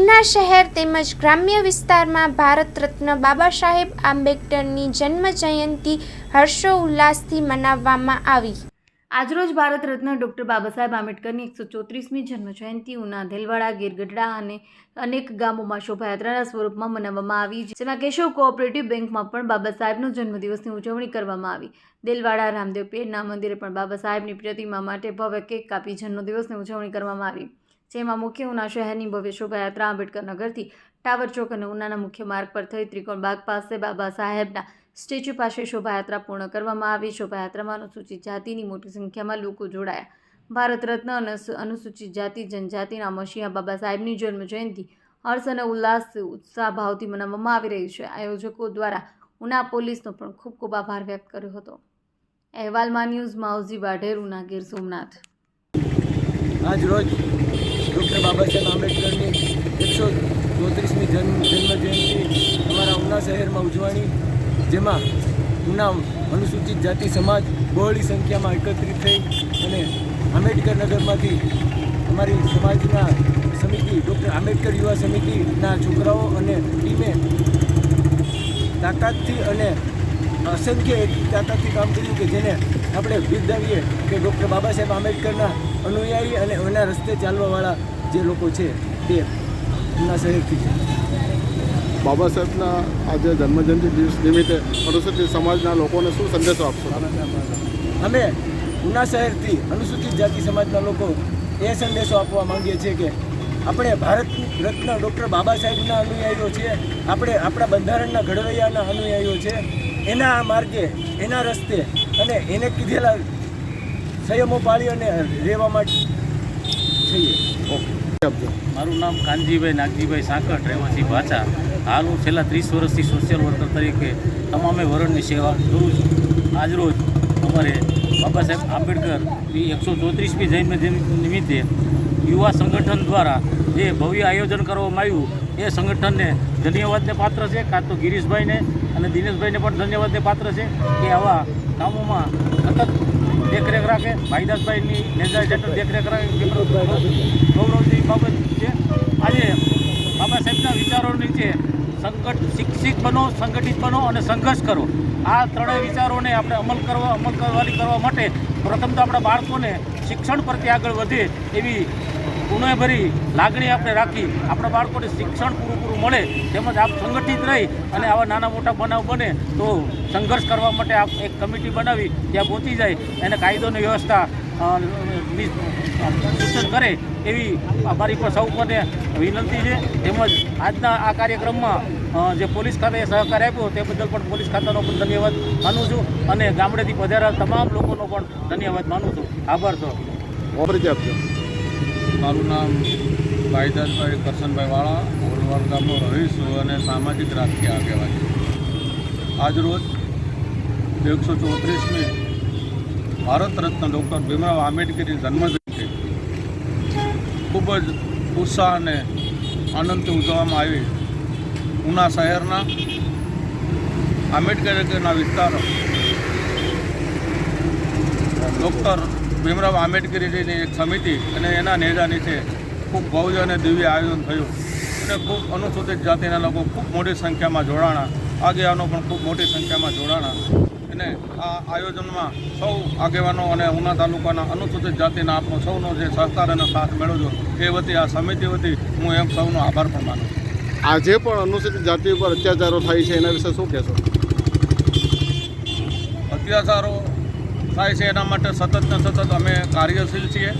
ઉના શહેર તેમજ ગ્રામ્ય વિસ્તારમાં ભારત રત્ન બાબા સાહેબ આંબેડકરની જન્મ જયંતિ હર્ષોલ્લાસથી મનાવવામાં આવી. આજરોજ ભારત રત્ન ડૉક્ટર બાબા સાહેબ આંબેડકરની એકસો ચોત્રીસમી જન્મ જયંતિ ઉના ધેલવાડા, ગીરગઢડા અને અનેક ગામોમાં શોભાયાત્રાના સ્વરૂપમાં મનાવવામાં આવી જેમાં કેશવ કોઓપરેટિવ બેંકમાં પણ બાબા સાહેબનો જન્મદિવસની ઉજવણી કરવામાં આવી. દેલવાડા, રામદેવ પેરના મંદિરે પણ બાબા સાહેબની પ્રતિમા માટે ભવ્ય કેક કાપી જન્મદિવસની ઉજવણી કરવામાં આવી. જેમાં મુખ્ય ઉના શહેરની ભવ્ય શોભાયાત્રા આંબેડકર નગરથી ટાવર ચોક અને ઉનાના મુખ્ય માર્ગ પર થઈ ત્રિકોણ બાગ પાસે બાબા સાહેબના સ્ટેચ્યુ પાસે શોભાયાત્રા પૂર્ણ કરવામાં આવી. શોભાયાત્રામાં અનુસૂચિત જાતિની મોટી સંખ્યામાં લોકો જોડાયા. ભારત રત્ન અને અનુસૂચિત જાતિ, જનજાતિના મશીયા બાબા સાહેબની જન્મ જયંતિ, હર્ષ અને ઉલ્લાસ ઉત્સાહ ભાવથી મનાવવામાં આવી રહી છે. આયોજકો દ્વારા ઉના પોલીસનો પણ ખૂબ ખૂબ આભાર વ્યક્ત કર્યો હતો. અહેવાલમાં ન્યૂઝ માઉઝી વાઢેર ઉના ગીર સોમનાથ. આજ રોજ ડૉક્ટર બાબા સાહેબ આંબેડકરની એકસો ચોત્રીસમી જન્મ જન્મજયંતિ અમારા ઉના શહેરમાં ઉજવણી, જેમાં ઉના અનુસૂચિત જાતિ સમાજ બહોળી સંખ્યામાં એકત્રિત થઈ અને આંબેડકર નગરમાંથી અમારી સમાજના સમિતિ, ડૉક્ટર આંબેડકર યુવા સમિતિના છોકરાઓ અને ટીમે તાકાતથી અને અસંખ્ય તાકાતથી કામ કર્યું કે જેને આપણે બિરદાવીએ કે ડૉક્ટર બાબા સાહેબ આંબેડકરના અનુયાયી અને એના રસ્તે ચાલવાવાળા જે લોકો છે તે એમના શહેરથી છે. બાબા સાહેબના આજે જન્મજયંતિ દિવસ નિમિત્તે અનુસૂચિત સમાજના લોકોને શું સંદેશો આપશો? અમે ઉના શહેરથી અનુસૂચિત જાતિ સમાજના લોકો એ સંદેશો આપવા માંગીએ છીએ કે આપણે ભારત રત્ન ડૉક્ટર બાબા સાહેબના અનુયાયીઓ છીએ આપણે આપણા બંધારણના ઘડવૈયાના અનુયાયીઓ છે એના આ માર્ગે એના રસ્તે અને એને કીધેલા સંયમો પાળી અને રહેવા માટે છીએ ઓકે મારું નામ કાનજીભાઈ નાગજીભાઈ સાંકટ, રહેવાસી ભાચા. હાલ હું છેલ્લા ત્રીસ વર્ષથી સોશિયલ વર્કર તરીકે તમામે વરણની સેવા કરું છું. આજરોજ અમારે બાબા સાહેબ આંબેડકરની એકસો ચોત્રીસમી જન્મ નિમિત્તે યુવા સંગઠન દ્વારા જે ભવ્ય આયોજન કરવામાં આવ્યું, એ સંગઠનને ધન્યવાદને પાત્ર છે. કાં તો ગિરીશભાઈને અને દિનેશભાઈને પણ ધન્યવાદને પાત્ર છે કે આવા કામોમાં સતત દેખરેખ રાખે, ભાઈદાસભાઈની નેજા હેઠળ દેખરેખ રાખે ગૌરવની બાબત છે. આજે બાબા સાહેબના વિચારો નીચે સંકટ શિક્ષિત બનો, સંગઠિત બનો અને સંઘર્ષ કરો. આ ત્રણેય વિચારોને આપણે અમલ કરવા, અમલ કરવાની કરવા માટે પ્રથમ તો આપણા બાળકોને શિક્ષણ પ્રત્યે આગળ વધે એવી ગુણભરી લાગણી આપણે રાખી આપણા બાળકોને શિક્ષણ પૂરું પૂરું મળે, તેમજ આપ સંગઠિત રહી અને આવા નાના મોટા બનાવ બને તો સંઘર્ષ કરવા માટે આપ એક કમિટી બનાવી, ત્યાં પહોંચી જાય. એને કાયદોની વ્યવસ્થા સૂચન કરે એવી અમારી પણ સૌ કોને વિનંતી છે. તેમજ આજના આ કાર્યક્રમમાં જે પોલીસ ખાતાએ સહકાર આપ્યો તે બદલ પણ પોલીસ ખાતાનો પણ ધન્યવાદ માનું છું અને ગામડેથી પધારેલા તમામ લોકોનો પણ ધન્યવાદ માનું છું. આભાર સર પરિચય આપજો મારું નામ ભાઈદાસભાઈ કરશનભાઈ વાળા ઓલવાડ ગામનો રહીશ અને સામાજિક રાજકીય આગેવાન. આજરોજ એકસો ચોત્રીસમી ભારત રત્ન ડૉક્ટર ભીમરાવ આંબેડકરની જન્મજયંતિ. ખૂબ જ ઉત્સાહ અને આનંદથી ઉજવવામાં આવી. ઉના શહેરના આંબેડકરના વિસ્તારો ડૉક્ટર ભીમરાવ આંબેડકરજીની એક સમિતિ અને એના નેજા નીચે ખૂબ ભવ્ય અને દિવ્ય આયોજન થયું. અને ખૂબ અનુસૂચિત જાતિના લોકો ખૂબ મોટી સંખ્યામાં જોડાણા. આગેવાનો પણ ખૂબ મોટી સંખ્યામાં જોડાણા. અને આ આયોજનમાં સૌ આગેવાનો અને ઉના તાલુકાના અનુસૂચિત જાતિના આપનો સૌનો જે સહકાર અને સાથ મેળવજો એ વતી આ સમિતિ વતી હું એમ સૌનો આભાર પણ માનું છું. આજે પણ અનુસૂચિત જાતિ ઉપર અત્યાચારો થાય છે એના વિશે શું કહેશો? અત્યાચારો થાય છે એના માટે સતત ને સતત અમે કાર્યશીલ છીએ.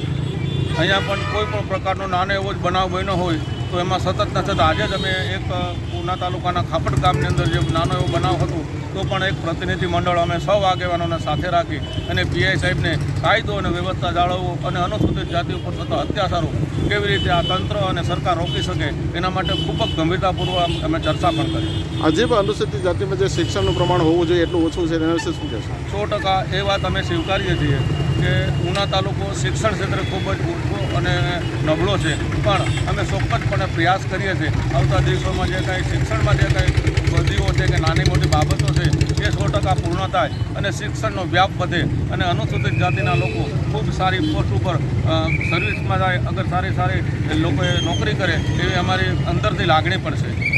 અહીંયા પણ કોઈ પણ પ્રકારનો નાનો એવો જ બનાવ બન્યો હોય તો એમાં સતત ને સતત આજે જ અમે એક ઉના તાલુકાના ખાપડ ગામની અંદર જે નાનો એવો બનાવ હતો તો પણ એક પ્રતિનિધિ મંડળ અમે સૌ આગેવાનોને સાથે રાખી અને પીઆઈ સાહેબને કાયદો અને વ્યવસ્થા જાળવવો અને અનુસૂચિત જાતિ ઉપર થતા અત્યાચારો કેવી રીતે આ તંત્ર અને સરકાર રોકી શકે એના માટે ખૂબ જ ગંભીરતાપૂર્વક અમે ચર્ચા પણ કરી. આજે પણ અનુસૂચિત જાતિમાં જે શિક્ષણનું પ્રમાણ હોવું જોઈએ એટલું ઓછું છે એના વિશે શું કહેશો? સો ટકા એ વાત અમે સ્વીકારીએ છીએ. કે ઉના તાલુકો શિક્ષણ ક્ષેત્રે ખૂબ જ ઓછો અને નબળો છે. પણ અમે ચોક્કસપણે પ્રયાસ કરીએ છીએ. આવતા દિવસોમાં જે કાંઈ શિક્ષણમાં જે કાંઈ બદલીઓ છે કે નાની મોટી બાબતો છે, એ સો ટકા પૂર્ણ થાય અને શિક્ષણનો વ્યાપ વધે અને અનુસૂચિત જાતિના લોકો ખૂબ સારી પોસ્ટ ઉપર સર્વિસમાં જાય, અગર સારી સારી લોકોએ નોકરી કરે, એવી અમારી અંદરથી લાગણી પણ છે.